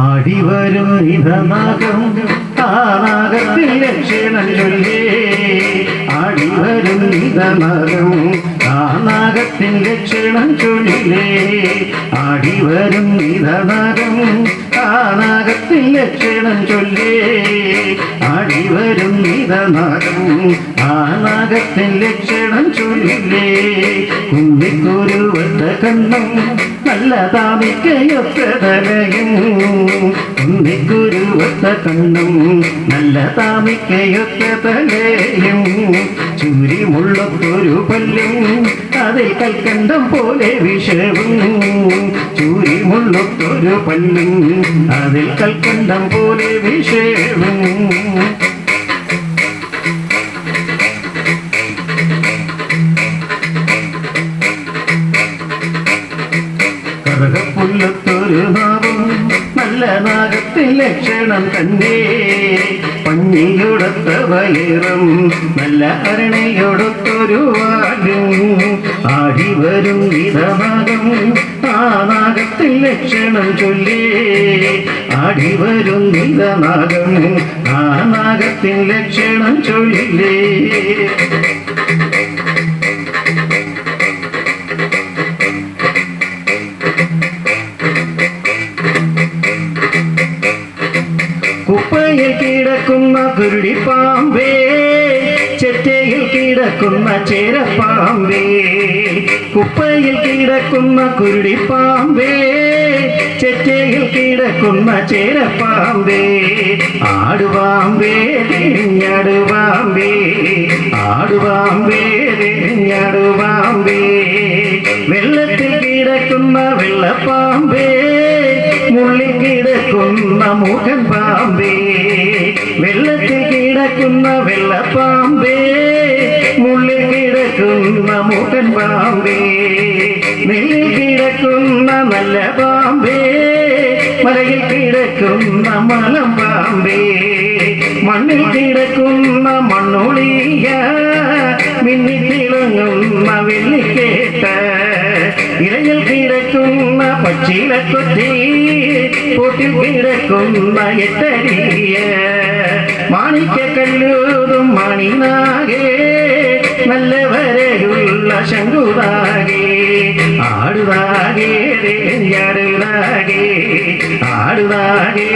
ആടിവരും ഇതനാഗം ആ നാഗത്തിൽ ലക്ഷണം ചൊല്ലേ ആടിവരും ഇതനാഗം ആ നാഗത്തിൻ ലക്ഷണം ചൊല്ലില്ലേ ആടിവരും ഇതനാഗം ആ നാഗത്തിൻ ലക്ഷണം ചൊല്ലേ ആടിവരും ഇതനാഗം ആ നാഗത്തിൻ ലക്ഷണം ചൊല്ലില്ലേ കുന്നിക്കുരുവത്ത കണ്ണം നല്ല താമിക്കയൊത്ത തലയും കുന്നിക്കുരുവത്ത കണ്ണും നല്ല താമിക്കയൊത്ത തലയും ചൂരിമുള്ളൊരു പല്ലും അതിൽ കൽക്കണ്ടം പോലെ വിഷവും. ചൂരിമുള്ളൊരു പല്ലും അതിൽ കൽക്കണ്ടം പോലെ വിഷവും. കറുകപ്പുല്ലത്തൊരു ഭാവം നല്ല നാഗത്തിൽ ലക്ഷണം തന്നെ പഞ്ഞിയൊടത്ത വയറും നല്ല അരണയൊടത്തൊരു വാലും. ആടി വരും വിധഭാഗം ആ നാഗത്തിൽ ലക്ഷണം ചൊല്ലി. ആടി വരും ഇതനാഗം ആ നാഗത്തിൽ ലക്ഷണം ചൊല്ലില്ലേ. കുരുടി പാമ്പേ ചെറ്റയിൽ കിടക്കുന്ന ചേരപ്പാമ്പേ കുപ്പയിൽ കിടക്കുന്ന കുരുടി പാമ്പേ ചെറ്റയിൽ കിടക്കുന്ന ചേരപ്പാമ്പേ ആടുപാമ്പേ തെരഞ്ഞടുപാമ്പേ ആടുപാമ്പേ തെരഞ്ഞടുപാമ്പേ വെള്ളത്തിൽ കിടക്കുന്ന വെള്ളപ്പാമ്പേ മുള്ളിൽ കിടക്കുന്ന മുഖൻ പാമ്പേ. വെള്ളത്തിൽ കിടക്കുന്ന വെള്ളപ്പാമ്പേ മുള്ളിൽ കിടക്കുന്ന മുഖൻ പാമ്പേ നെല്ലിൽ കിടക്കുന്ന നല്ല പാമ്പേ മലയിൽ കിടക്കുന്ന മലം പാമ്പേ മണ്ണിൽ കിടക്കുന്ന മണ്ണൊളിയ മിന്നി തിളങ്ങുന്ന വെള്ളിക്കേട്ട ഇലയിൽ കിടക്കുന്ന പച്ചിലക്കൊത്തി കൂട്ടിൽ കിടക്കുന്ന എട്ടരിയ. മാണിക്കല്ലൂതും മണിനാകെ നല്ല വരയുള്ള ശങ്കുതാകെ ആടുതാകെ ഞടുതാകെ ആടുതാകെ